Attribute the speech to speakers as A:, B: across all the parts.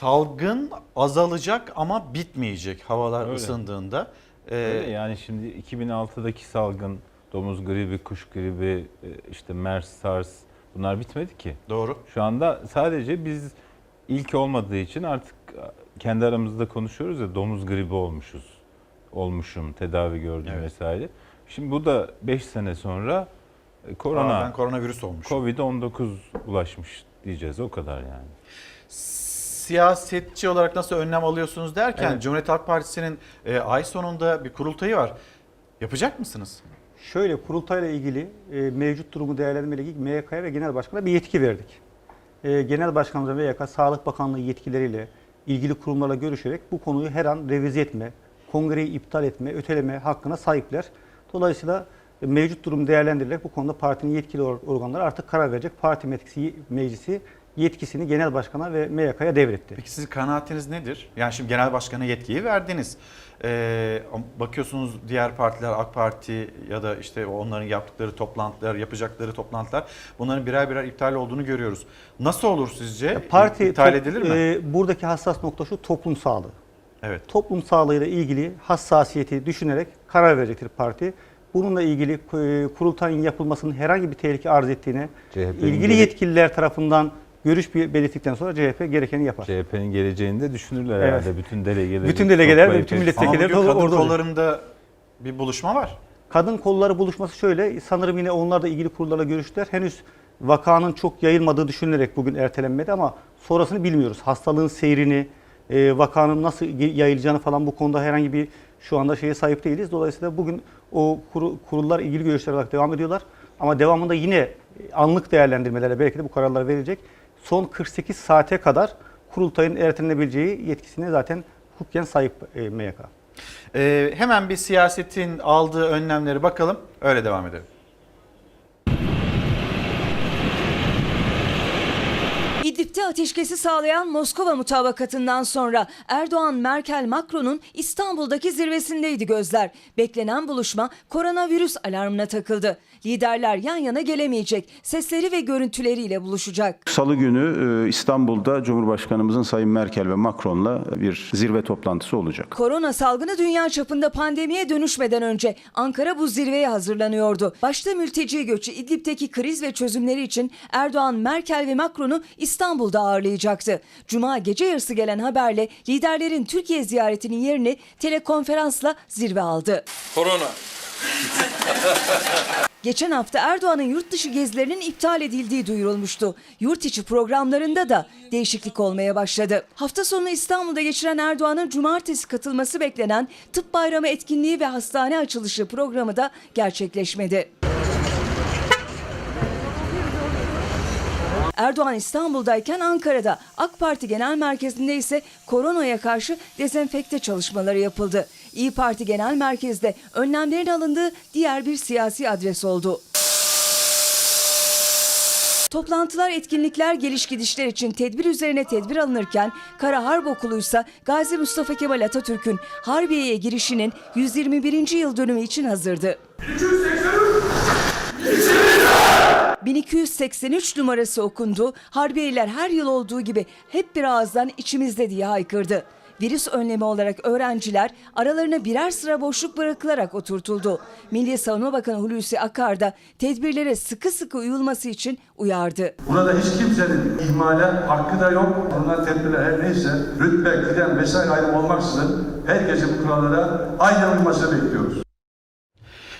A: Salgın azalacak ama bitmeyecek havalar
B: Öyle.
A: ısındığında. Ee,
B: Öyle yani şimdi 2006'daki salgın, domuz gribi, kuş gribi, e, işte MERS, SARS bunlar bitmedi ki.
A: Doğru.
B: Şu anda sadece biz ilk olmadığı için artık kendi aramızda konuşuyoruz ya domuz gribi olmuşuz. Olmuşum, tedavi gördüm
A: Evet.
B: vesaire. Şimdi bu da 5 sene sonra e, korona,
A: Aa, ben koronavirüs olmuş.
B: Covid-19 ulaşmış diyeceğiz o kadar yani.
A: Siyasetçi olarak nasıl önlem alıyorsunuz derken
C: Evet.
A: Cumhuriyet Halk Partisi'nin e, ay sonunda bir kurultayı var. Yapacak mısınız?
C: Şöyle kurultayla ilgili e, mevcut durumu değerlendirmeyle ilgili MYK'ya ve Genel Başkan'a bir yetki verdik. E, Genel Başkanımız ve MYK Sağlık Bakanlığı yetkilileriyle ilgili kurumlarla görüşerek bu konuyu her an revize etme, kongreyi iptal etme, öteleme hakkına sahipler. Dolayısıyla e, mevcut durum değerlendirilerek bu konuda partinin yetkili or- organları artık karar verecek. Parti meclisi, meclisi yetkisini Genel Başkan'a ve MYK'ya devretti.
A: Peki sizin kanaatiniz nedir? Yani şimdi genel başkana yetkiyi verdiniz. Ee, bakıyorsunuz diğer partiler AK Parti ya da işte onların yaptıkları toplantılar, yapacakları toplantılar bunların birer birer iptal olduğunu görüyoruz. Nasıl olur sizce?
C: Parti
A: iptal edilir mi?
C: e, buradaki hassas nokta şu toplum sağlığı.
A: evet.
C: toplum sağlığıyla ilgili hassasiyeti düşünerek karar verecektir parti. Bununla ilgili e, kurultayın yapılmasının herhangi bir tehlike arz ettiğine
B: CHP'nin
C: ilgili yetkililer tarafından görüş bir- belirttikten sonra CHP gerekeni yapar.
B: CHP'nin geleceğini de düşünürler
C: Evet.
B: herhalde bütün delegeleri.
C: Bütün delegeler ve bütün milletvekilleri- de
A: kadın
C: orada olacak.
A: kollarında bir buluşma var.
C: Kadın kolları buluşması şöyle, sanırım yine onlar da ilgili kurullarla görüştüler. Henüz vakanın çok yayılmadığı düşünülerek bugün ertelenmedi ama sonrasını bilmiyoruz. Hastalığın seyrini, e, vakanın nasıl yayılacağını falan bu konuda herhangi bir şu anda şeye sahip değiliz. Dolayısıyla bugün o kuru- kurullar ilgili görüşler olarak devam ediyorlar. Ama devamında yine anlık değerlendirmelerle belki de bu kararlar verilecek. Son 48 saate kadar kurultayın ertelenebileceği yetkisine zaten hukuken sahip e, MYK.
A: Ee, hemen bir siyasetin aldığı önlemleri bakalım. Öyle devam edelim.
D: Ateşkesi sağlayan Moskova mutabakatından sonra Erdoğan, Merkel, Macron'un İstanbul'daki zirvesindeydi gözler. Beklenen buluşma koronavirüs alarmına takıldı. Liderler yan yana gelemeyecek, sesleri ve görüntüleriyle buluşacak.
E: Salı günü e, İstanbul'da Cumhurbaşkanımızın Sayın Merkel ve Macron'la bir zirve toplantısı olacak.
D: Korona salgını dünya çapında pandemiye dönüşmeden önce Ankara bu zirveye hazırlanıyordu. Başta mülteci göçü, İdlib'deki kriz ve çözümleri için Erdoğan, Merkel ve Macron'u İstanbul'da ağırlayacaktı. Cuma gece yarısı gelen haberle liderlerin Türkiye ziyaretinin yerini telekonferansla zirve aldı.
F: Korona.
D: Geçen hafta Erdoğan'ın yurt dışı gezilerinin iptal edildiği duyurulmuştu. Yurt içi programlarında da değişiklik olmaya başladı. Hafta sonu İstanbul'da geçiren Erdoğan'ın cumartesi katılması beklenen Tıp Bayramı etkinliği ve hastane açılışı programı da gerçekleşmedi. Erdoğan İstanbul'dayken Ankara'da AK Parti Genel Merkezi'nde ise koronaya karşı dezenfekte çalışmaları yapıldı. İyi Parti Genel Merkez'de önlemlerin alındığı diğer bir siyasi adres oldu. Toplantılar, etkinlikler, geliş gidişler için tedbir üzerine tedbir alınırken Kara Harp Okulu ise Gazi Mustafa Kemal Atatürk'ün Harbiye'ye girişinin 121. yıl dönümü için hazırdı. 1283 numarası okundu. Harbiyeliler her yıl olduğu gibi hep bir ağızdan içimizde diye haykırdı. Virüs önlemi olarak öğrenciler aralarına birer sıra boşluk bırakılarak oturtuldu. Milli Savunma Bakanı Hulusi Akar da tedbirlere sıkı sıkı uyulması için uyardı.
G: Burada hiç kimsenin ihmale hakkı da yok. Bunlar tedbirler her neyse rütbe, kıdem vesaire ayrım olmaksızın herkesin kurallara aynı uymasını bekliyoruz.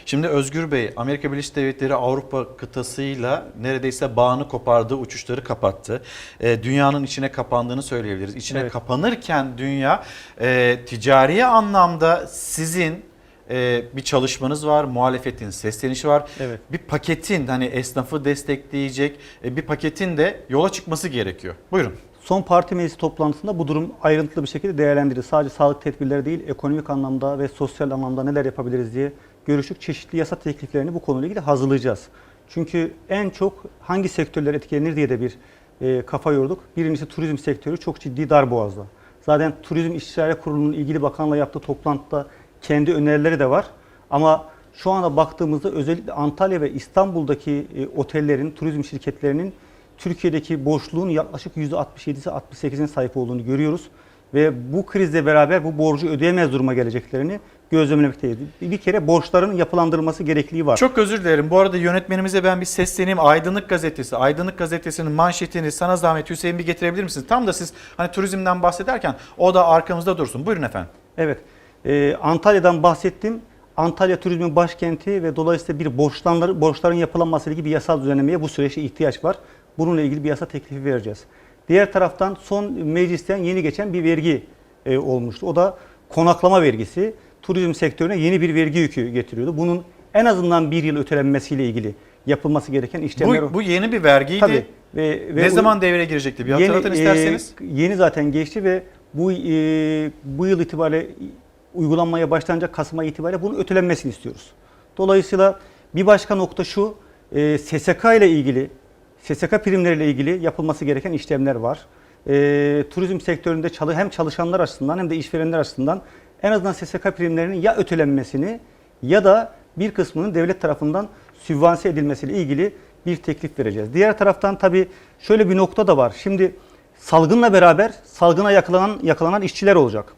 A: Şimdi Özgür Bey, Amerika Birleşik Devletleri Avrupa kıtasıyla neredeyse bağını kopardı, uçuşları kapattı. E, dünyanın içine kapandığını söyleyebiliriz. İçine
C: Evet.
A: kapanırken dünya e, ticari anlamda sizin e, bir çalışmanız var, muhalefetin seslenişi var.
C: Evet.
A: Bir paketin hani esnafı destekleyecek e, bir paketin de yola çıkması gerekiyor. Buyurun.
C: Son parti meclisi toplantısında bu durum ayrıntılı bir şekilde değerlendirildi. Sadece sağlık tedbirleri değil, ekonomik anlamda ve sosyal anlamda neler yapabiliriz diye görüştük. Çeşitli yasa tekliflerini bu konuyla ilgili hazırlayacağız. Çünkü en çok hangi sektörler etkilenir diye de bir e, kafa yorduk. Birincisi turizm sektörü çok ciddi darboğazda. Zaten Turizm İstişare Kurulu'nun ilgili bakanla yaptığı toplantıda kendi önerileri de var. Ama şu anda baktığımızda özellikle Antalya ve İstanbul'daki e, otellerin, turizm şirketlerinin Türkiye'deki boşluğun yaklaşık %67'si 68'in sahip olduğunu görüyoruz. Ve bu krizle beraber bu borcu ödeyemez duruma geleceklerini gözlemlemekteyiz. Bir kere borçların yapılandırılması gerekliliği var.
A: Çok özür dilerim. Bu arada yönetmenimize ben bir sesleneyim. Aydınlık Gazetesi. Aydınlık Gazetesi'nin manşetini sana zahmet Hüseyin bir getirebilir misiniz? Tam da siz hani turizmden bahsederken o da arkamızda dursun. Buyurun efendim.
C: Evet. Ee, Antalya'dan bahsettim. Antalya turizmin başkenti ve dolayısıyla bir borçlanlar, borçların yapılanması ile ilgili bir yasal düzenlemeye bu süreçte ihtiyaç var. Bununla ilgili bir yasa teklifi vereceğiz. Diğer taraftan son meclisten yeni geçen bir vergi e, olmuştu. O da konaklama vergisi. Turizm sektörüne yeni bir vergi yükü getiriyordu. Bunun en azından bir yıl ötelenmesiyle ilgili yapılması gereken işlemler.
A: Bu, bu yeni bir vergiydi.
C: Tabii. Ve, ve
A: ne zaman devreye girecekti? Bir hatırlatın
C: e,
A: isterseniz.
C: yeni zaten geçti ve bu e, bu yıl itibariyle uygulanmaya başlanacak Kasım ayı itibariyle bunun ötelenmesini istiyoruz. Dolayısıyla bir başka nokta şu, e, SSK ile ilgili, SSK primleriyle ilgili yapılması gereken işlemler var. E, turizm sektöründe çalı, hem çalışanlar açısından hem de işverenler açısından en azından SSK primlerinin ya ötelenmesini ya da bir kısmının devlet tarafından sübvanse edilmesiyle ilgili bir teklif vereceğiz. Diğer taraftan tabii şöyle bir nokta da var. Şimdi salgınla beraber salgına yakalanan yakalanan işçiler olacak.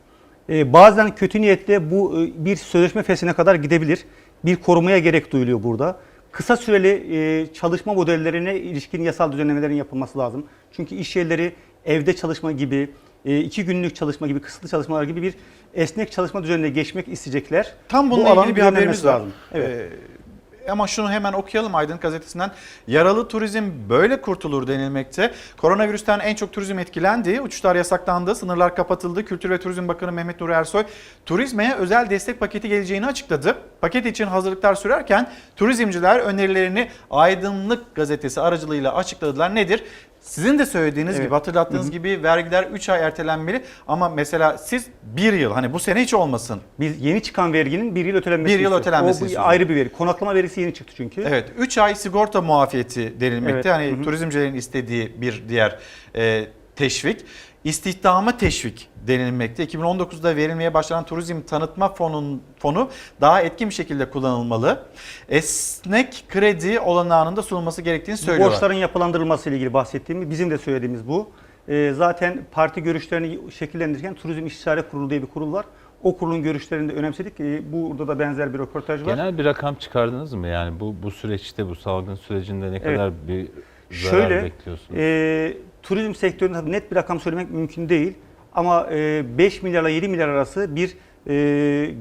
C: Ee, bazen kötü niyetle bu e, bir sözleşme fesline kadar gidebilir. Bir korumaya gerek duyuluyor burada. Kısa süreli e, çalışma modellerine ilişkin yasal düzenlemelerin yapılması lazım. Çünkü iş yerleri evde çalışma gibi, iki günlük çalışma gibi, kısıtlı çalışmalar gibi bir esnek çalışma düzenine geçmek isteyecekler.
A: Tam
C: Bu
A: bununla
C: alanın
A: ilgili bir haberimiz var.
C: lazım. Evet.
A: Ee, ama şunu hemen okuyalım Aydın Gazetesi'nden. Yaralı turizm böyle kurtulur denilmekte. Koronavirüsten en çok turizm etkilendi. Uçuşlar yasaklandı, sınırlar kapatıldı. Kültür ve Turizm Bakanı Mehmet Nuri Ersoy turizme özel destek paketi geleceğini açıkladı. Paket için hazırlıklar sürerken turizmciler önerilerini Aydınlık Gazetesi aracılığıyla açıkladılar. Nedir? Sizin de söylediğiniz
C: Evet.
A: gibi hatırlattığınız gibi vergiler 3 ay ertelenmeli ama mesela siz 1 yıl hani bu sene hiç olmasın
C: Biz yeni çıkan verginin bir yıl ötelenmesini
A: Bir yıl
C: istiyoruz.
A: ötelenmesini
C: O
A: istiyoruz.
C: ayrı bir veri. Konaklama verisi yeni çıktı çünkü.
A: Evet 3 ay sigorta muafiyeti denilmekte.
C: Evet,
A: Hani
C: hı hı.
A: turizmcilerin istediği bir diğer e, teşvik. İstihdama teşvik denilmekte. 2019'da verilmeye başlanan turizm tanıtma fonun, fonu daha etkin bir şekilde kullanılmalı. Esnek kredi olanağının da sunulması gerektiğini söylüyorlar.
C: Borçların yapılandırılması ile ilgili bahsettiğimiz, bizim de söylediğimiz bu. Ee, zaten parti görüşlerini şekillendirirken Turizm İstişare Kurulu diye bir kurul var. O kurulun görüşlerini de önemsedik. Ee, burada da benzer bir röportaj var.
B: Genel bir rakam çıkardınız mı? Yani bu bu süreçte bu salgın sürecinde ne
C: Evet.
B: kadar bir zarar
C: Şöyle,
B: bekliyorsunuz?
C: e, turizm sektöründe tabii net bir rakam söylemek mümkün değil. Ama e, 5 milyarla 7 milyar arası bir e,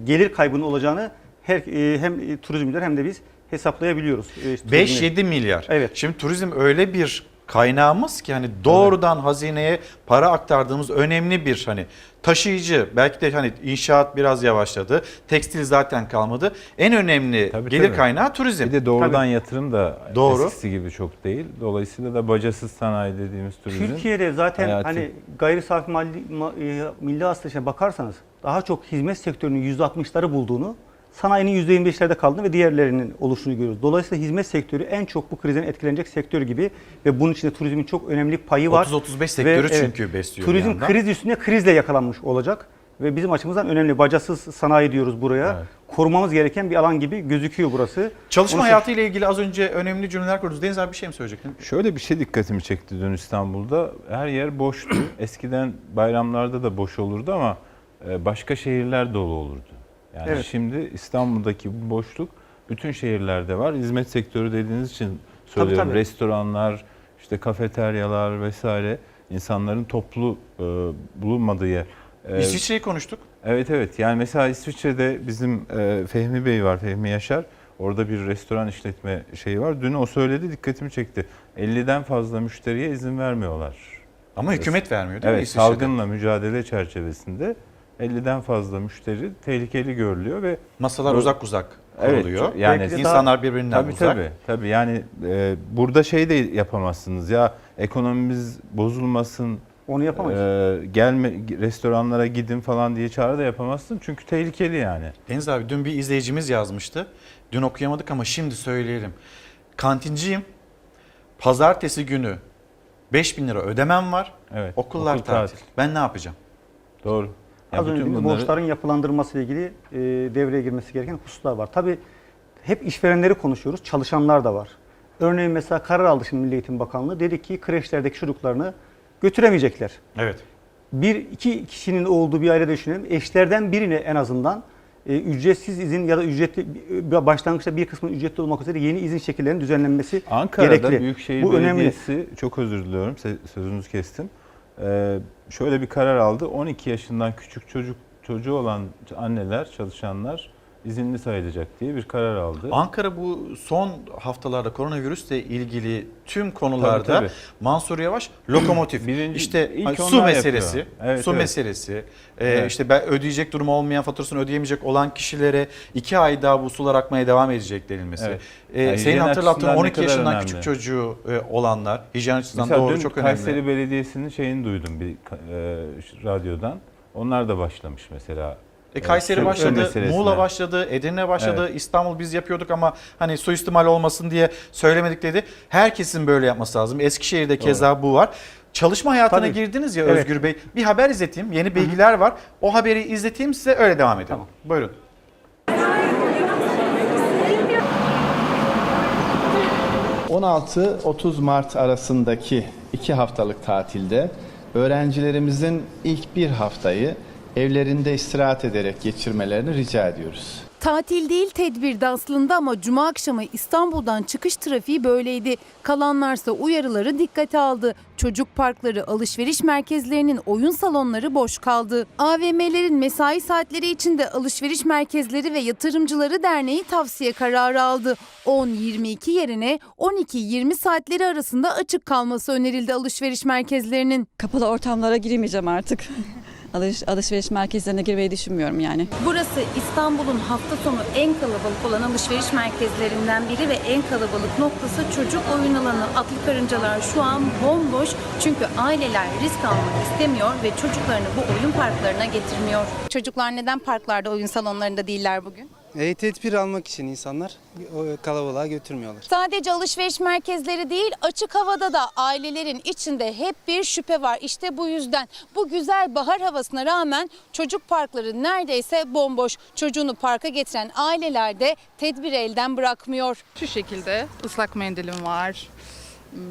C: gelir kaybının olacağını her, e, hem e, turizmciler hem de biz hesaplayabiliyoruz. E, işte turizmin-
A: 5-7 milyar.
C: Evet.
A: Şimdi turizm öyle bir kaynağımız ki hani doğrudan hazineye para aktardığımız önemli bir hani taşıyıcı. Belki de hani inşaat biraz yavaşladı. Tekstil zaten kalmadı. En önemli
B: Tabii,
A: gelir
B: tabii.
A: kaynağı turizm.
B: Bir de doğrudan
C: Tabii.
B: yatırım da
A: Doğru.
B: eskisi gibi çok değil. Dolayısıyla da bacasız sanayi dediğimiz turizm.
C: Türkiye'de zaten
B: hayati.
C: hani gayri safi milli, e, milli hasılasına bakarsanız daha çok hizmet sektörünün %60'ları bulduğunu, sanayinin %25'lerde kaldığını ve diğerlerinin oluşunu görüyoruz. Dolayısıyla hizmet sektörü en çok bu krizden etkilenecek sektör gibi ve bunun içinde turizmin çok önemli payı var.
A: 30-35 sektörü
C: Ve, evet,
A: çünkü besliyor bir
C: Turizm kriz üstüne krizle yakalanmış olacak ve bizim açımızdan önemli bacasız sanayi diyoruz buraya.
B: Evet.
C: Korumamız gereken bir alan gibi gözüküyor burası.
A: Çalışma
C: Onu-
A: hayatı ile ilgili az önce önemli cümleler kurdunuz. Deniz abi bir şey mi söyleyecektin?
B: Şöyle bir şey dikkatimi çekti dün İstanbul'da. Her yer boştu. Eskiden bayramlarda da boş olurdu ama e, başka şehirler dolu olurdu. Yani
C: Evet.
B: şimdi İstanbul'daki bu boşluk bütün şehirlerde var. Hizmet sektörü dediğiniz için söylüyorum.
C: tabii.
B: Restoranlar, işte kafeteryalar vesaire insanların toplu e, bulunmadığı yer. E,
A: İsviçre'yi konuştuk.
B: Evet evet yani mesela İsviçre'de bizim e, Fehmi Bey var Fehmi Yaşar. Orada bir restoran işletme şeyi var. Dün o söyledi dikkatimi çekti. 50'den fazla müşteriye izin vermiyorlar.
A: Ama hükümet vermiyor değil mi
B: Evet salgınla mücadele çerçevesinde 50'den fazla müşteri tehlikeli görülüyor ve
A: Masalar
B: Bu-
A: uzak uzak
B: Evet,
A: kuruluyor.
B: çok- yani
C: Belki
A: İnsanlar birbirinden
B: tabii
A: uzak.
B: tabii tabii yani e, burada şey de yapamazsınız ya ekonomimiz bozulmasın
C: Onu yapamayız.
B: e, gelme restoranlara gidin falan diye çağrı da yapamazsın çünkü tehlikeli yani.
A: Deniz abi dün bir izleyicimiz yazmıştı. Dün okuyamadık ama şimdi söyleyelim. Kantinciyim. Pazartesi günü 5000 lira ödemem var.
B: Evet.
A: Okullar
B: okul
A: tatil. Ben ne yapacağım?
B: Doğru. Ya
C: Az önce
B: bunları-
C: borçların yapılandırılması ile ilgili e, devreye girmesi gereken hususlar var. Tabii hep işverenleri konuşuyoruz, çalışanlar da var. Örneğin mesela karar aldı şimdi Milli Eğitim Bakanlığı. Dedi ki kreşlerdeki çocuklarını götüremeyecekler.
A: Evet.
C: Bir iki kişinin olduğu bir aile düşünelim. Eşlerden birine en azından e, ücretsiz izin ya da ücretli başlangıçta bir kısmının ücretli olmak üzere yeni izin şekillerinin düzenlenmesi
B: Ankara'da
C: gerekli.
B: Büyükşehir
C: Bu önemli.
B: Belediyesi çok özür diliyorum sözünüzü kestim. Ee, şöyle bir karar aldı. 12 yaşından küçük çocuk çocuğu olan anneler, çalışanlar izinli sayılacak diye bir karar aldı.
A: Ankara bu son haftalarda koronavirüsle ilgili tüm konularda
B: Tabii, tabii.
A: Mansur Yavaş lokomotif.
B: Birinci-
A: işte
B: ilk
A: su meselesi.
B: Evet,
A: su
B: evet.
A: meselesi, e,
B: Evet.
A: işte ben ödeyecek durumu olmayan faturasını ödeyemeyecek olan kişilere iki ay daha bu sular akmaya devam edecek denilmesi.
B: Evet.
A: E,
B: Yani
A: senin hatırlattığın
B: açısından ne
A: 12
B: kadar
A: yaşından
B: önemli.
A: küçük çocuğu e, olanlar hijyen açısından
B: Mesela
A: doğru
B: dün
A: çok önemli.
B: Kayseri Belediyesi'nin şeyini duydum bir e, radyodan. Onlar da başlamış mesela.
A: E, Kayseri
B: su
A: başladı. Muğla başladı, Edirne başladı, İstanbul biz yapıyorduk ama hani suistimal olmasın diye söylemedik dedi. Herkesin böyle yapması lazım. Eskişehir'de keza bu var. Çalışma hayatına
C: Tabii.
A: girdiniz ya
C: Evet.
A: Özgür Bey. Bir haber izleteyim. Yeni bilgiler var. O haberi izleteyim size öyle devam edelim.
C: Tamam.
A: Buyurun.
F: Ee, 16-30 Mart arasındaki iki haftalık tatilde öğrencilerimizin ilk bir haftayı evlerinde istirahat ederek geçirmelerini rica ediyoruz.
H: Tatil değil tedbirdi aslında ama cuma akşamı İstanbul'dan çıkış trafiği böyleydi. Kalanlarsa uyarıları dikkate aldı. Çocuk parkları, alışveriş merkezlerinin oyun salonları boş kaldı. AVM'lerin mesai saatleri içinde alışveriş merkezleri ve yatırımcıları derneği tavsiye kararı aldı. 10-22 yerine 12-20 saatleri arasında açık kalması önerildi alışveriş merkezlerinin.
I: Kapalı ortamlara giremeyeceğim artık. Alış, alışveriş merkezlerine girmeyi düşünmüyorum yani.
H: Burası İstanbul'un hafta sonu en kalabalık olan alışveriş merkezlerinden biri ve en kalabalık noktası çocuk oyun alanı. Atlı karıncalar şu an bomboş çünkü aileler risk almak istemiyor ve çocuklarını bu oyun parklarına getirmiyor. Çocuklar neden parklarda, oyun salonlarında değiller bugün?
J: E, tedbir almak için insanlar o kalabalığa götürmüyorlar.
H: Sadece alışveriş merkezleri değil, açık havada da ailelerin içinde hep bir şüphe var. İşte bu yüzden bu güzel bahar havasına rağmen çocuk parkları neredeyse bomboş. Çocuğunu parka getiren aileler de tedbiri elden bırakmıyor.
K: Şu şekilde ıslak mendilim var. hmm,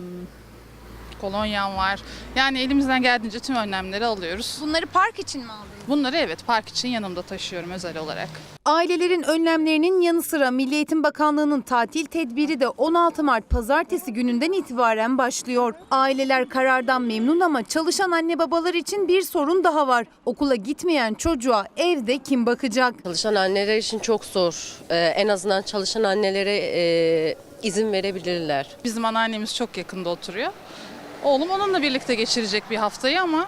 K: Kolonyam var. Yani elimizden geldiğince tüm önlemleri alıyoruz.
H: Bunları park için mi aldınız?
K: Bunları evet park için yanımda taşıyorum özel olarak.
H: Ailelerin önlemlerinin yanı sıra Milli Eğitim Bakanlığı'nın tatil tedbiri de 16 Mart pazartesi gününden itibaren başlıyor. Aileler karardan memnun ama çalışan anne babalar için bir sorun daha var. Okula gitmeyen çocuğa evde kim bakacak?
I: Çalışan anneler için çok zor. Ee, en azından çalışan annelere e, izin verebilirler.
K: Bizim anneannemiz çok yakında oturuyor. Oğlum onunla birlikte geçirecek bir haftayı ama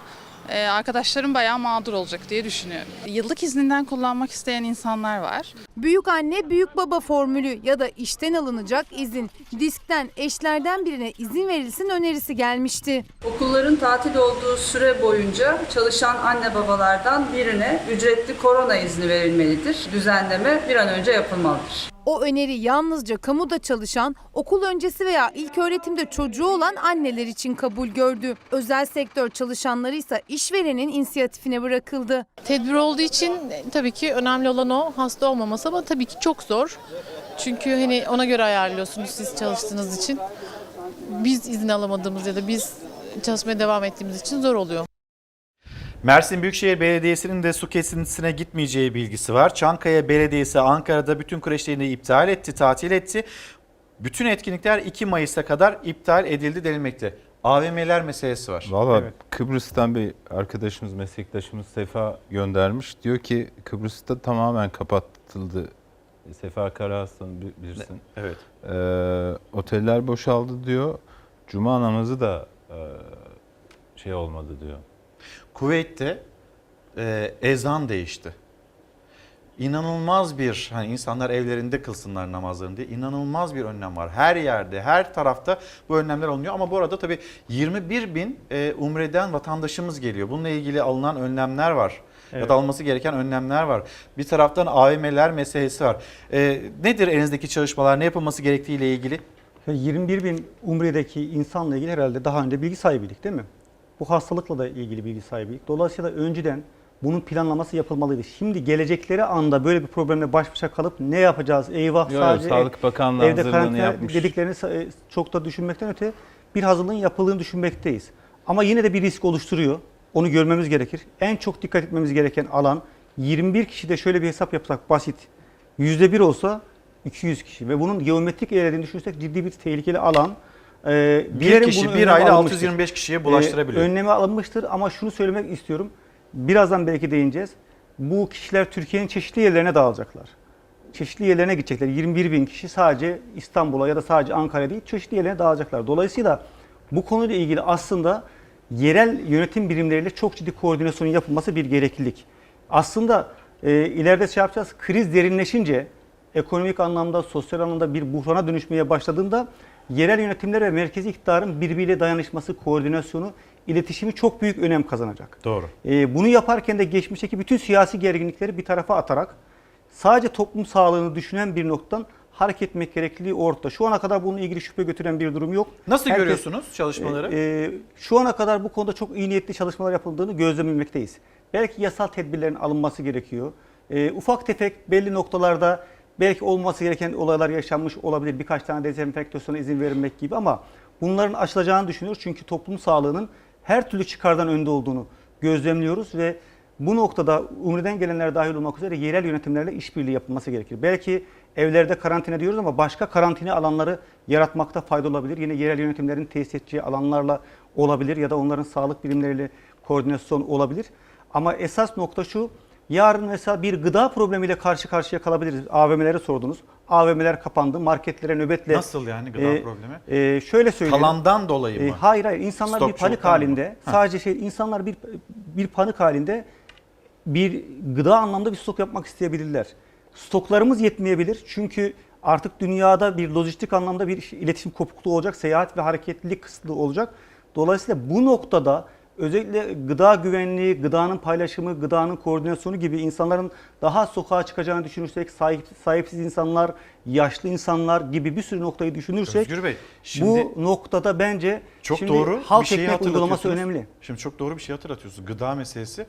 K: e, arkadaşlarım bayağı mağdur olacak diye düşünüyorum. Yıllık izninden kullanmak isteyen insanlar var.
H: Büyük anne büyük baba formülü ya da işten alınacak izin. Diskten eşlerden birine izin verilsin önerisi gelmişti.
K: Okulların tatil olduğu süre boyunca çalışan anne babalardan birine ücretli korona izni verilmelidir. Düzenleme bir an önce yapılmalıdır.
H: O öneri yalnızca kamuda çalışan, okul öncesi veya ilk öğretimde çocuğu olan anneler için kabul gördü. Özel sektör çalışanları ise işverenin inisiyatifine bırakıldı.
K: Tedbir olduğu için e, tabii ki önemli olan o hasta olmaması ama tabii ki çok zor. Çünkü hani ona göre ayarlıyorsunuz siz çalıştığınız için. Biz izin alamadığımız ya da biz çalışmaya devam ettiğimiz için zor oluyor.
A: Mersin Büyükşehir Belediyesi'nin de su kesintisine gitmeyeceği bilgisi var. Çankaya Belediyesi Ankara'da bütün kreşlerini iptal etti, tatil etti. Bütün etkinlikler 2 Mayıs'a kadar iptal edildi denilmekte. AVM'ler meselesi var.
B: Valla
C: Evet.
B: Kıbrıs'tan bir arkadaşımız, meslektaşımız Sefa göndermiş. Diyor ki Kıbrıs'ta tamamen kapatıldı. Sefa Karahasan bi- bilirsin.
A: Evet.
B: Ee, oteller boşaldı diyor. Cuma namazı da e, şey olmadı diyor.
A: Kuveyt'te e, ezan değişti. İnanılmaz bir hani insanlar evlerinde kılsınlar namazlarını diye inanılmaz bir önlem var. Her yerde, her tarafta bu önlemler alınıyor ama bu arada tabii 21 bin e, umreden vatandaşımız geliyor. Bununla ilgili alınan önlemler var. Ya
C: Evet.
A: da alınması gereken önlemler var. Bir taraftan AVM'ler meselesi var. E, nedir elinizdeki çalışmalar, ne yapılması gerektiği ile ilgili?
C: Yani 21 bin Umre'deki insanla ilgili herhalde daha önce bilgi sahibiydik değil mi? Bu hastalıkla da ilgili bilgi sahibiydik. Dolayısıyla önceden bunun planlaması yapılmalıydı. Şimdi gelecekleri anda böyle bir problemle baş başa kalıp ne yapacağız? Eyvah
B: Yo, yo,
C: sadece
B: Sağlık Bakanlığı
C: evde karantina
B: yapmış.
C: dediklerini e, çok da düşünmekten öte bir hazırlığın yapıldığını düşünmekteyiz. Ama yine de bir risk oluşturuyor. Onu görmemiz gerekir. En çok dikkat etmemiz gereken alan 21 kişide şöyle bir hesap yapsak basit. %1 olsa 200 kişi ve bunun geometrik ilerlediğini düşünürsek ciddi bir tehlikeli alan. Ee,
A: Bir kişi bir ayda
C: alınmıştır.
A: 625 kişiye bulaştırabiliyor.
C: Ee, önlemi alınmıştır ama şunu söylemek istiyorum. Birazdan belki değineceğiz. Bu kişiler Türkiye'nin çeşitli yerlerine dağılacaklar. Çeşitli yerlerine gidecekler. 21 bin kişi sadece İstanbul'a ya da sadece Ankara değil çeşitli yerlerine dağılacaklar. Dolayısıyla bu konuyla ilgili aslında yerel yönetim birimleriyle çok ciddi koordinasyonun yapılması bir gereklilik. Aslında e, ileride şey yapacağız. Kriz derinleşince ekonomik anlamda, sosyal anlamda bir buhrana dönüşmeye başladığında yerel yönetimler ve merkezi iktidarın birbiriyle dayanışması, koordinasyonu, iletişimi çok büyük önem kazanacak.
A: Doğru.
C: Ee, bunu yaparken de geçmişteki bütün siyasi gerginlikleri bir tarafa atarak sadece toplum sağlığını düşünen bir noktadan hareket etmek gerekliliği ortada. Şu ana kadar bununla ilgili şüphe götüren bir durum yok.
A: Nasıl
C: Herkes-
A: görüyorsunuz çalışmaları?
C: e, e, şu ana kadar bu konuda çok iyi niyetli çalışmalar yapıldığını gözlemlemekteyiz. Belki yasal tedbirlerin alınması gerekiyor. E, ufak tefek belli noktalarda belki olması gereken olaylar yaşanmış olabilir. Birkaç tane dezenfektasyona izin verilmek gibi ama bunların aşılacağını düşünüyoruz. Çünkü toplum sağlığının her türlü çıkardan önde olduğunu gözlemliyoruz ve bu noktada Umre'den gelenler dahil olmak üzere yerel yönetimlerle işbirliği yapılması gerekir. Belki evlerde karantina diyoruz ama başka karantina alanları yaratmakta fayda olabilir. Yine yerel yönetimlerin tesis edeceği alanlarla olabilir ya da onların sağlık birimleriyle koordinasyon olabilir. Ama esas nokta şu, yarın mesela bir gıda problemiyle karşı karşıya kalabiliriz. AVM'lere sordunuz. AVM'ler kapandı, marketlere nöbetle...
A: Nasıl yani gıda
C: e,
A: problemi?
C: e, şöyle söyleyeyim.
A: Kalandan dolayı mı?
C: E, hayır hayır insanlar bir panik
A: mı?
C: halinde.
A: Ha.
C: Sadece şey insanlar bir bir panik halinde bir gıda anlamda bir stok yapmak isteyebilirler. Stoklarımız yetmeyebilir. Çünkü artık dünyada bir lojistik anlamda bir iletişim kopukluğu olacak. Seyahat ve hareketlilik kısıtlı olacak. Dolayısıyla bu noktada özellikle gıda güvenliği, gıdanın paylaşımı, gıdanın koordinasyonu gibi insanların daha sokağa çıkacağını düşünürsek, sahip, sahipsiz insanlar, yaşlı insanlar gibi bir sürü noktayı düşünürsek
A: Özgür Bey, şimdi
C: bu noktada bence
A: çok
C: şimdi
A: doğru
C: halk
A: bir
C: ekmek uygulaması önemli.
A: Şimdi çok doğru bir şey hatırlatıyorsunuz. Gıda meselesi.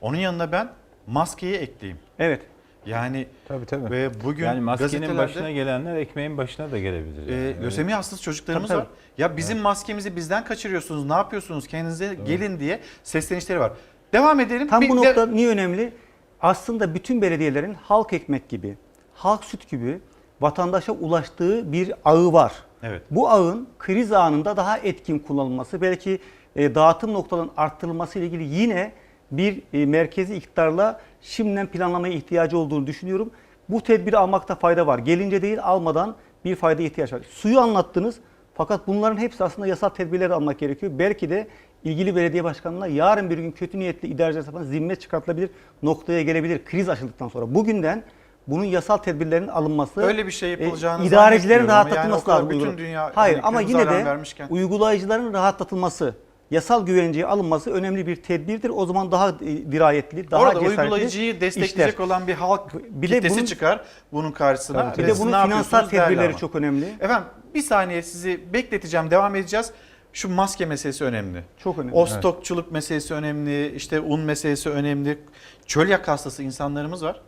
A: Onun yanına ben maskeyi ekleyeyim.
C: Evet.
A: Yani
B: Tabii tabii.
A: ve bugün
B: yani maskenin başına gelenler ekmeğin başına da gelebilir.
A: e,
B: yani. Öyle.
A: lösemi hastası çocuklarımız
C: Tabii,
A: var. Ya bizim maskemizi bizden kaçırıyorsunuz. Ne yapıyorsunuz? Kendinize gelin diye seslenişleri var. Devam edelim.
C: Tam
A: Bir
C: bu
A: de-
C: nokta niye önemli? Aslında bütün belediyelerin halk ekmek gibi, halk süt gibi vatandaşa ulaştığı bir ağı var.
A: Evet.
C: Bu ağın kriz anında daha etkin kullanılması, belki e, dağıtım noktalarının arttırılması ile ilgili yine bir e, merkezi iktidarla şimdiden planlamaya ihtiyacı olduğunu düşünüyorum. Bu tedbiri almakta fayda var. Gelince değil almadan bir fayda ihtiyaç var. Suyu anlattınız fakat bunların hepsi aslında yasal tedbirler almak gerekiyor. Belki de ilgili belediye başkanına yarın bir gün kötü niyetli idareciler tarafından zimmet çıkartılabilir noktaya gelebilir kriz aşıldıktan sonra. Bugünden bunun yasal tedbirlerin alınması,
A: Öyle bir şey yapılacağını
C: e, idarecilerin
A: yani
C: rahatlatılması
A: kadar
C: lazım.
A: bütün dünya
C: Hayır ama yine de
A: vermişken-
C: uygulayıcıların rahatlatılması, yasal güvenceye alınması önemli bir tedbirdir. O zaman daha e, dirayetli, daha
A: Orada
C: cesaretli
A: uygulayıcıyı destekleyecek
C: işler.
A: olan bir halk
C: Bir
A: kitlesi
C: bunun-
A: çıkar bunun karşısına.
C: Bir
A: Ve
C: de bunun finansal tedbirleri
A: ama.
C: çok önemli.
A: Efendim bir saniye sizi bekleteceğim devam edeceğiz. Şu maske meselesi önemli.
C: Çok önemli.
A: O stokçuluk meselesi önemli, işte un meselesi önemli. Çölyak hastası insanlarımız var.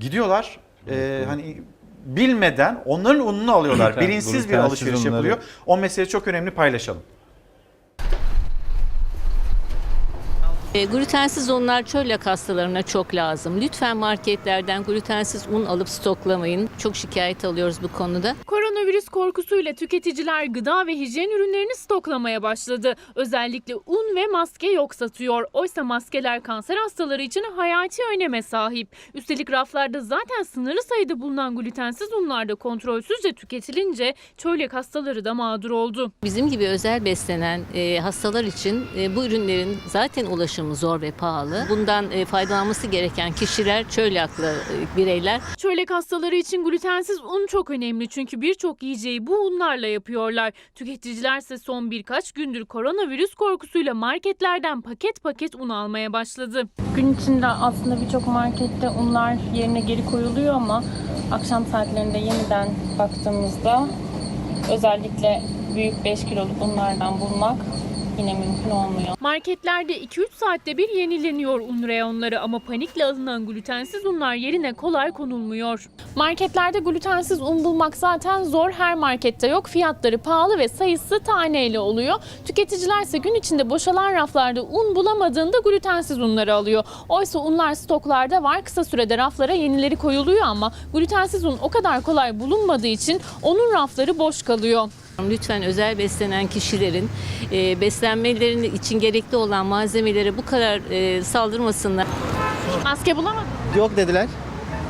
A: Gidiyorlar e, hani bilmeden onların ununu alıyorlar. Bilinçsiz bir alışveriş yapılıyor. O mesele çok önemli paylaşalım.
L: E, glutensiz unlar çölyak hastalarına çok lazım. Lütfen marketlerden glutensiz un alıp stoklamayın. Çok şikayet alıyoruz bu konuda.
M: Koronavirüs korkusuyla tüketiciler gıda ve hijyen ürünlerini stoklamaya başladı. Özellikle un ve maske yok satıyor. Oysa maskeler kanser hastaları için hayati öneme sahip. Üstelik raflarda zaten sınırlı sayıda bulunan glutensiz unlar da kontrolsüzce tüketilince çölyak hastaları da mağdur oldu.
L: Bizim gibi özel beslenen e, hastalar için e, bu ürünlerin zaten ulaşımı zor ve pahalı. Bundan e, faydalanması gereken kişiler çölyaklı e, bireyler.
M: Çölyak hastaları için glutensiz un çok önemli çünkü birçok yiyeceği bu unlarla yapıyorlar. Tüketiciler ise son birkaç gündür koronavirüs korkusuyla marketlerden paket paket un almaya başladı.
K: Gün içinde aslında birçok markette unlar yerine geri koyuluyor ama akşam saatlerinde yeniden baktığımızda özellikle büyük 5 kiloluk unlardan bulmak
L: yine mümkün olmuyor.
M: Marketlerde 2-3 saatte bir yenileniyor un reyonları ama panikle alınan glutensiz unlar yerine kolay konulmuyor. Marketlerde glutensiz un bulmak zaten zor. Her markette yok. Fiyatları pahalı ve sayısı taneyle oluyor. Tüketiciler ise gün içinde boşalan raflarda un bulamadığında glutensiz unları alıyor. Oysa unlar stoklarda var. Kısa sürede raflara yenileri koyuluyor ama glutensiz un o kadar kolay bulunmadığı için onun rafları boş kalıyor.
L: Lütfen özel beslenen kişilerin e, beslenmeleri için gerekli olan malzemelere bu kadar e, saldırmasınlar.
M: Maske bulamadım.
J: Yok dediler.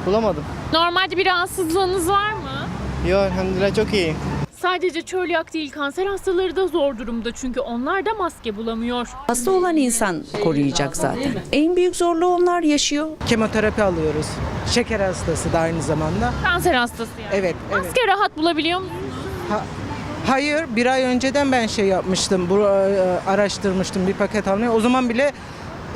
J: Bulamadım.
M: Normalde bir rahatsızlığınız var mı?
J: Yok elhamdülillah çok iyi.
M: Sadece çölyak değil kanser hastaları da zor durumda çünkü onlar da maske bulamıyor.
N: Hasta olan insan koruyacak zaten. En büyük zorluğu onlar yaşıyor.
J: Kemoterapi alıyoruz. Şeker hastası da aynı zamanda.
M: Kanser hastası yani.
J: Evet, evet.
M: Maske rahat bulabiliyor musunuz?
J: Hayır, bir ay önceden ben şey yapmıştım. Bu e, araştırmıştım bir paket almayı. O zaman bile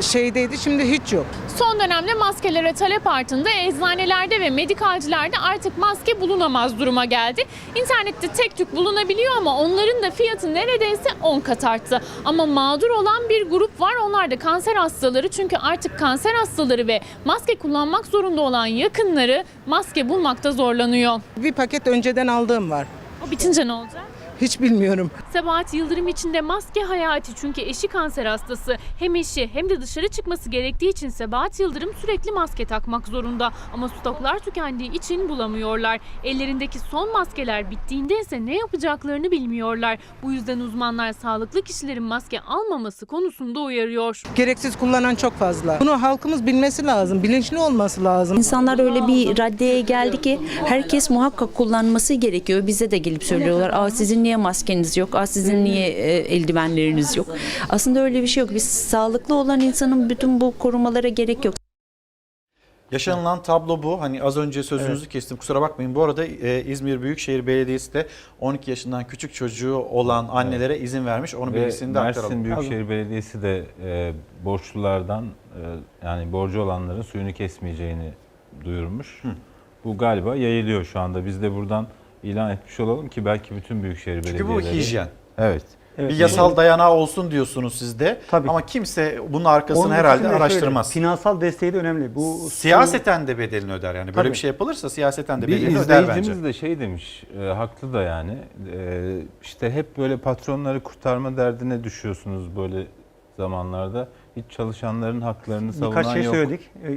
J: şeydeydi. Şimdi hiç yok.
M: Son dönemde maskelere talep artında eczanelerde ve medikalcilerde artık maske bulunamaz duruma geldi. İnternette tek tük bulunabiliyor ama onların da fiyatı neredeyse 10 kat arttı. Ama mağdur olan bir grup var onlar da kanser hastaları çünkü artık kanser hastaları ve maske kullanmak zorunda olan yakınları maske bulmakta zorlanıyor.
J: Bir paket önceden aldığım var.
M: O bitince ne olacak?
J: Hiç bilmiyorum.
M: Sebahat Yıldırım için de maske hayati çünkü eşi kanser hastası. Hem eşi hem de dışarı çıkması gerektiği için Sebahat Yıldırım sürekli maske takmak zorunda. Ama stoklar tükendiği için bulamıyorlar. Ellerindeki son maskeler bittiğinde ise ne yapacaklarını bilmiyorlar. Bu yüzden uzmanlar sağlıklı kişilerin maske almaması konusunda uyarıyor.
J: Gereksiz kullanan çok fazla. Bunu halkımız bilmesi lazım. Bilinçli olması lazım.
N: İnsanlar öyle bir raddeye geldi ki herkes muhakkak kullanması gerekiyor. Bize de gelip söylüyorlar. Aa sizin niye maskeniz yok? Aa sizin niye e, eldivenleriniz yok? Aslında öyle bir şey yok. Biz sağlıklı olan insanın bütün bu korumalara gerek yok.
A: Yaşanılan tablo bu. Hani az önce sözünüzü kestim kusura bakmayın. Bu arada e, İzmir Büyükşehir Belediyesi de 12 yaşından küçük çocuğu olan annelere izin vermiş. Onun
B: Ve
A: bilgisini de aktaralım.
B: Mersin Büyükşehir Belediyesi de e, borçlulardan e, yani borcu olanların suyunu kesmeyeceğini duyurmuş. Bu galiba yayılıyor şu anda. Biz de buradan ilan etmiş olalım ki belki bütün büyükşehir
A: Çünkü
B: belediyeleri.
A: bu hijyen.
B: Evet.
C: Evet.
A: Bir yasal dayanağı olsun diyorsunuz siz de.
C: Tabii.
A: Ama kimse bunun arkasını
C: Onun
A: herhalde
C: de şöyle,
A: araştırmaz.
C: finansal desteği de önemli. Bu
A: Siyaseten de bedelini öder yani. Böyle
C: Tabii.
A: bir şey yapılırsa siyaseten de
B: Bir
A: bedelini öder bence.
B: izleyicimiz de şey demiş, e, haklı da yani. E, işte hep böyle patronları kurtarma derdine düşüyorsunuz böyle zamanlarda. Hiç çalışanların haklarını savunan
C: Birkaç şey
B: yok.
C: söyledik. Ee,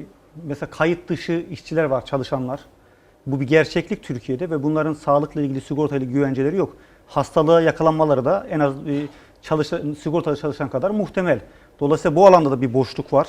C: Mesela kayıt dışı işçiler var, çalışanlar. Bu bir gerçeklik Türkiye'de ve bunların sağlıkla ilgili sigortayla güvenceleri yok. Hastalığa yakalanmaları da en az e, çalışan, sigortalı çalışan kadar muhtemel. Dolayısıyla bu alanda da bir boşluk var.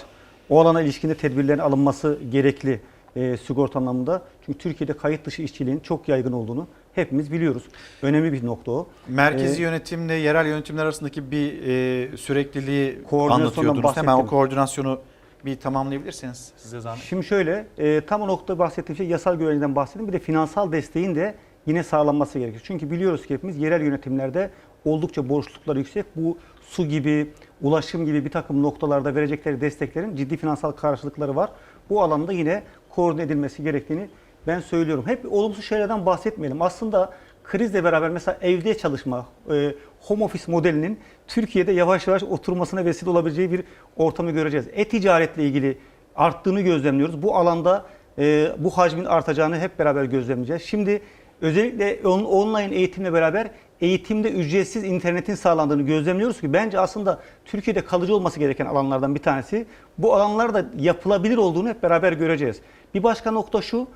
C: O alana ilişkinde tedbirlerin alınması gerekli e, sigorta anlamında. Çünkü Türkiye'de kayıt dışı işçiliğin çok yaygın olduğunu hepimiz biliyoruz. Önemli bir nokta o.
A: Merkezi
C: Ee,
A: yönetimle yerel yönetimler arasındaki bir e, sürekliliği anlatıyordunuz. Hemen o koordinasyonu bir tamamlayabilirsiniz size zahmet.
C: Şimdi şöyle, e, tam o noktada bahsettiğim şey yasal güvenceden bahsettim. Bir de finansal desteğin de yine sağlanması gerekir. Çünkü biliyoruz ki hepimiz yerel yönetimlerde oldukça borçlulukları yüksek. Bu su gibi, ulaşım gibi bir takım noktalarda verecekleri desteklerin ciddi finansal karşılıkları var. Bu alanda yine koordine edilmesi gerektiğini ben söylüyorum. Hep olumsuz şeylerden bahsetmeyelim. Aslında krizle beraber mesela evde çalışma, e, home office modelinin Türkiye'de yavaş yavaş oturmasına vesile olabileceği bir ortamı göreceğiz. E-ticaretle ilgili arttığını gözlemliyoruz. Bu alanda e, bu hacmin artacağını hep beraber gözlemleyeceğiz. Şimdi özellikle on- online eğitimle beraber eğitimde ücretsiz internetin sağlandığını gözlemliyoruz ki bence aslında Türkiye'de kalıcı olması gereken alanlardan bir tanesi. Bu alanlarda yapılabilir olduğunu hep beraber göreceğiz. Bir başka nokta şu,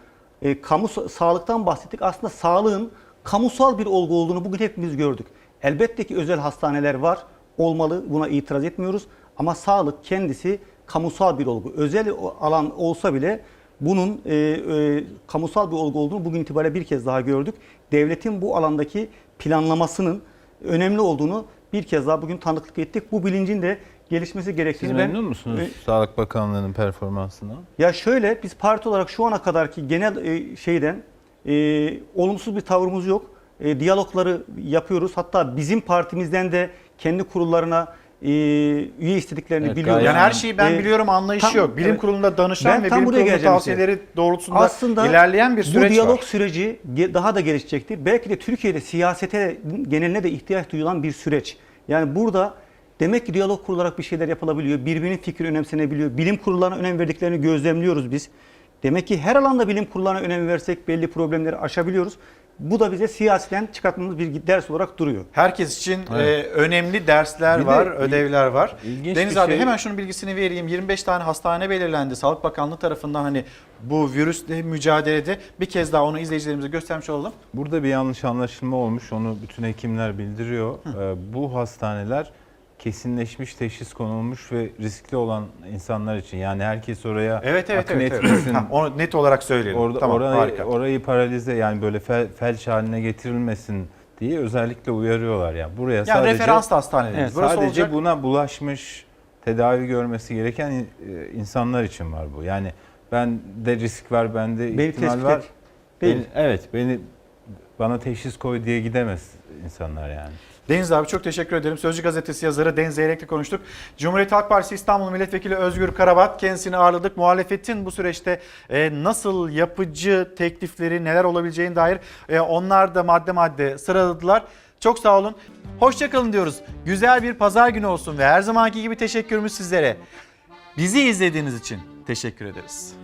C: e, kamu sağlıktan bahsettik. Aslında sağlığın kamusal bir olgu olduğunu bugün hepimiz gördük. Elbette ki özel hastaneler var, olmalı. Buna itiraz etmiyoruz. Ama sağlık kendisi kamusal bir olgu. Özel alan olsa bile bunun e, e, kamusal bir olgu olduğunu bugün itibariyle bir kez daha gördük. Devletin bu alandaki planlamasının önemli olduğunu bir kez daha bugün tanıklık ettik. Bu bilincin de gelişmesi
B: Siz
C: gerektiğini ben
B: memnun musunuz
C: e,
B: Sağlık Bakanlığı'nın performansından?
C: ya şöyle biz parti olarak şu ana kadarki genel e, şeyden e, olumsuz bir tavrımız yok. E, diyalogları yapıyoruz. Hatta bizim partimizden de kendi kurullarına e, üye istediklerini
B: Evet,
C: biliyoruz.
B: gayet-
A: Yani her şeyi ben
C: Ee,
A: biliyorum anlayışı
C: tam-
A: yok. Bilim
C: evet.
A: kurulunda danışan
C: Ben
A: ve
C: tam
A: bilim
C: buraya
A: kurulu
C: geleceğim
A: tavsiyeleri doğrultusunda
C: Aslında
A: ilerleyen bir süreç
C: bu diyalog
A: var.
C: süreci daha da gelişecektir. Belki de Türkiye'de siyasete geneline de ihtiyaç duyulan bir süreç. Yani burada Demek ki diyalog kurularak bir şeyler yapılabiliyor. Birbirinin fikri önemsenebiliyor. Bilim kurullarına önem verdiklerini gözlemliyoruz biz. Demek ki her alanda bilim kurullarına önem versek belli problemleri aşabiliyoruz. Bu da bize siyaseten çıkarttığımız bir ders olarak duruyor.
A: Herkes için
B: Evet.
A: e, önemli dersler
B: Bir de
A: var,
B: il-
A: ödevler var. Deniz abi
B: şey-
A: hemen şunun bilgisini vereyim. 25 tane hastane belirlendi. Sağlık Bakanlığı tarafından hani bu virüsle mücadelede bir kez daha onu izleyicilerimize göstermiş olalım.
B: Burada bir yanlış anlaşılma olmuş. Onu bütün hekimler bildiriyor. Ee, bu hastaneler kesinleşmiş teşhis konulmuş ve riskli olan insanlar için. Yani herkes oraya
A: Evet evet
B: akın
A: evet. evet.
B: etmesin.
A: Ha, onu net olarak söyleyelim.
B: Orada
A: tamam
B: orayı,
A: harika.
B: orayı paralize yani böyle fel, felç haline getirilmesin diye özellikle uyarıyorlar yani. Buraya
A: yani
B: sadece
A: referans hastanelerimiz.
B: Evet,
A: Burası
B: sadece
A: olacak.
B: buna bulaşmış tedavi görmesi gereken e, insanlar için var bu. Yani ben de risk var, bende
C: Beni
B: ihtimal
C: tespit
B: var.
C: et.
B: Beni- evet, beni bana teşhis koy diye gidemez insanlar yani.
A: Deniz abi çok teşekkür ederim. Sözcü gazetesi yazarı Deniz Zeyrek'le konuştuk. Cumhuriyet Halk Partisi İstanbul Milletvekili Özgür Karabat kendisini ağırladık. Muhalefetin bu süreçte e, nasıl yapıcı teklifleri neler olabileceğine dair e, onlar da madde madde sıraladılar. Çok sağ olun. Hoşçakalın diyoruz. Güzel bir pazar günü olsun ve her zamanki gibi teşekkürümüz sizlere. Bizi izlediğiniz için teşekkür ederiz.